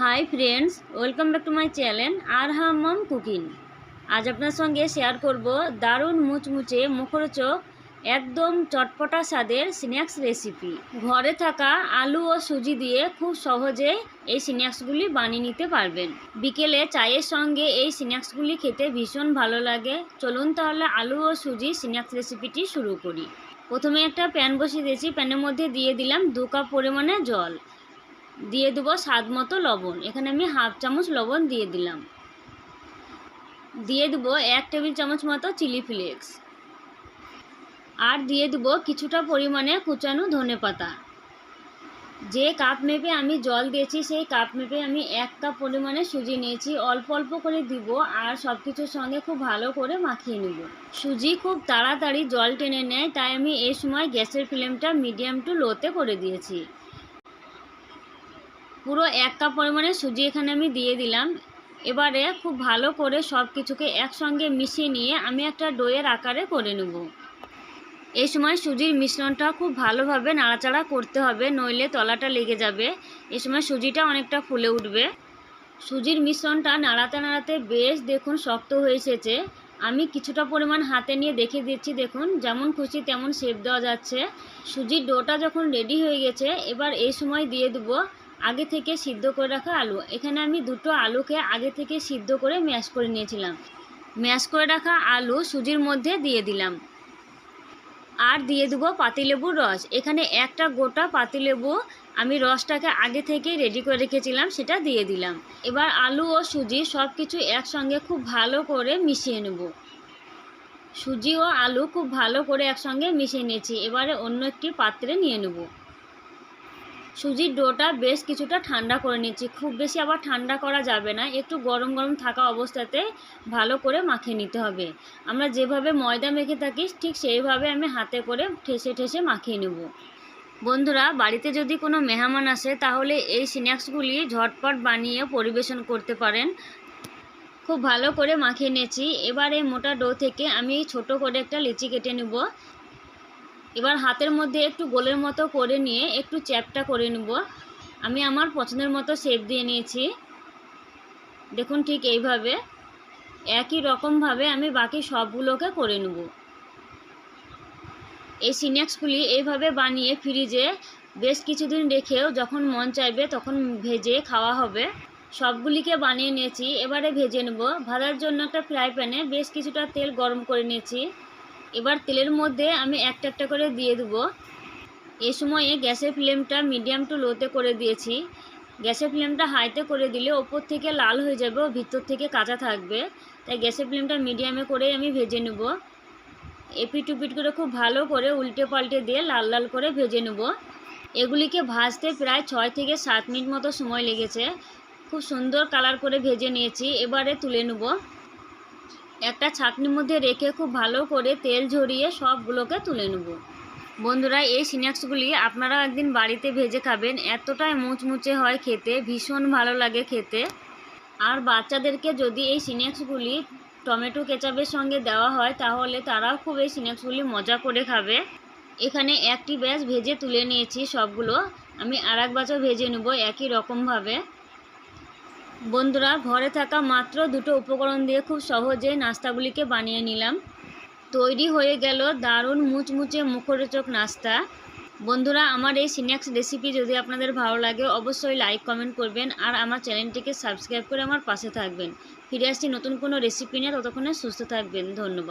Hi friends welcome back to my channel আর হাম্মাম cooking আজ আপনার সঙ্গে শেয়ার করব দারুণ মুচমুচে মুখরোচক, একদম চটপটা স্বাদের স্ন্যাক্স রেসিপি ঘরে থাকা আলু ও সুজি দিয়ে খুব সহজে এই স্ন্যাক্সগুলি বানিয়ে নিতে পারবেন। বিকেলে চায়ের সঙ্গে এই স্ন্যাক্সগুলি খেতে ভীষণ ভালো লাগে। চলুন তাহলে আলু ও সুজি স্ন্যাক্স রেসিপিটি শুরু করি। প্রথমে একটা প্যান বসিয়ে দিয়েছি প্যানের মধ্যে দিয়ে দিলাম দু কাপ পরিমাণে জল। দিয়ে দেবো স্বাদ মতো লবণ। এখানে আমি হাফ চামচ লবণ দিয়ে দিলাম। দিয়ে দেবো এক টেবিল চামচ মতো চিলি ফ্লেক্স। আর দিয়ে দেবো কিছুটা পরিমাণে কুচানো ধনে পাতা। যে কাপ মেপে আমি জল দিয়েছি, সেই কাপ মেপে আমি এক কাপ পরিমাণে সুজি নিয়েছি। অল্প অল্প করে দিব আর সব কিছুর সঙ্গে খুব ভালো করে মাখিয়ে নেব। সুজি খুব তাড়াতাড়ি জল টেনে নেয়, তাই আমি এই সময় গ্যাসের ফ্লেমটা মিডিয়াম টু লোতে করে দিয়েছি। পুরো এক কাপ পরিমাণে সুজি এখানে আমি দিয়ে দিলাম। এবারে খুব ভালো করে সব কিছুকে একসঙ্গে মিশিয়ে নিয়ে আমি একটা ডোয়ের আকারে করে নেব। এই সময় সুজির মিশ্রণটা খুব ভালোভাবে নাড়াচাড়া করতে হবে, নইলে তলাটা লেগে যাবে। এই সময় সুজিটা অনেকটা ফুলে উঠবে। সুজির মিশ্রণটা নাড়াতে নাড়াতে বেশ দেখুন শক্ত হয়ে এসেছে। আমি কিছুটা পরিমাণ হাতে নিয়ে দেখে দিচ্ছি, দেখুন, যেমন খুশি তেমন শেপ দেওয়া যাচ্ছে। সুজির ডোটা যখন রেডি হয়ে গেছে, এবার এই সময় দিয়ে দেবো আগে থেকে সিদ্ধ করে রাখা আলু। এখানে আমি দুটো আলুকে আগে থেকে সিদ্ধ করে ম্যাশ করে নিয়েছিলাম। ম্যাশ করে রাখা আলু সুজির মধ্যে দিয়ে দিলাম। আর দিয়ে দেবো পাতিলেবুর রস। এখানে একটা গোটা পাতিলেবু আমি রসটাকে আগে থেকেই রেডি করে রেখেছিলাম, সেটা দিয়ে দিলাম। এবার আলু ও সুজি সব কিছু একসঙ্গে খুব ভালো করে মিশিয়ে নেব। সুজি ও আলু খুব ভালো করে একসঙ্গে মিশিয়ে নিয়েছি। এবারে অন্য একটি পাত্রে নিয়ে নেব। সুজির ডোটা বেশ কিছুটা ঠান্ডা করে নিচ্ছি। খুব বেশি আবার ঠান্ডা করা যাবে না, একটু গরম গরম থাকা অবস্থাতে ভালো করে মাখিয়ে নিতে হবে। আমরা যেভাবে ময়দা মেখে থাকি, ঠিক সেইভাবে আমি হাতে করে ঠেসে ঠেসে মাখিয়ে নেব। বন্ধুরা, বাড়িতে যদি কোনো মেহমান আসে, তাহলে এই স্ন্যাক্সগুলি ঝটপট বানিয়ে পরিবেশন করতে পারেন। খুব ভালো করে মাখিয়ে নিয়েছি। এবার এই মোটা ডো থেকে আমি ছোট করে একটা লিচি কেটে নেব। এবার হাতের মধ্যে একটু গোলের মতো করে নিয়ে একটু চ্যাপটা করে নেব। আমি আমার পছন্দের মতো শেপ দিয়ে নিয়েছি। দেখুন ঠিক এইভাবে। একই রকমভাবে আমি বাকি সবগুলোকে করে নেব। এই সিনেক্সগুলি এইভাবে বানিয়ে ফ্রিজে বেশ কিছুদিন রেখেও যখন মন চাইবে তখন ভেজে খাওয়া হবে। সবগুলিকে বানিয়ে নিয়েছি। এবারে ভেজে নেব। ভাজার জন্য একটা ফ্রাই প্যানে বেশ কিছুটা তেল গরম করে নিয়েছি। এবার তেলের মধ্যে আমি একটা একটা করে দিয়ে দেবো। এ সময়ে গ্যাসের ফ্লেমটা মিডিয়াম টু লোতে করে দিয়েছি। গ্যাসের ফ্লেমটা হাইতে করে দিলে ওপর থেকে লাল হয়ে যাবে ও ভিতর থেকে কাঁচা থাকবে। তাই গ্যাসের ফ্লেমটা মিডিয়ামে করে আমি ভেজে নেব। এপিট টুপিট করে খুব ভালো করে উল্টে পাল্টে দিয়ে লাল লাল করে ভেজে নেব। এগুলিকে ভাজতে প্রায় ছয় থেকে সাত মিনিট মতো সময় লেগেছে। খুব সুন্দর কালার করে ভেজে নিয়েছি। এবারে তুলে নেব। একটা ছাকনির মধ্যে রেখে খুব ভালো করে তেল ঝরিয়ে সবগুলোকে তুলে নেব। বন্ধুরা, এই স্ন্যাক্সগুলি আপনারা একদিন বাড়িতে ভেজে খাবেন। এতটাই মুচমুচে হয় খেতে, ভীষণ ভালো লাগে খেতে। আর বাচ্চাদেরকে যদি এই স্ন্যাক্সগুলি টমেটো কেচাপের সঙ্গে দেওয়া হয়, তাহলে তারাও খুব এই স্ন্যাক্সগুলি মজা করে খাবে। এখানে একটি ব্যাচ ভেজে তুলে নিয়েছি সবগুলো। আমি আর এক ব্যাচও ভেজে নেব একই রকমভাবে। বন্ধুরা, ঘরে থাকা মাত্র দুটো উপকরণ দিয়ে খুব সহজে নাস্তাগুলিকে বানিয়ে নিলাম। তৈরি হয়ে গেল দারুণ মুচমুচে মুখরোচক নাস্তা। বন্ধুরা, আমার এই স্ন্যাক্স রেসিপি যদি আপনাদের ভালো লাগে, অবশ্যই লাইক, কমেন্ট করবেন আর আমার চ্যানেলটিকে সাবস্ক্রাইব করে আমার পাশে থাকবেন। ফিরে আসছি নতুন কোনো রেসিপি নিয়ে, ততক্ষণে সুস্থ থাকবেন। ধন্যবাদ।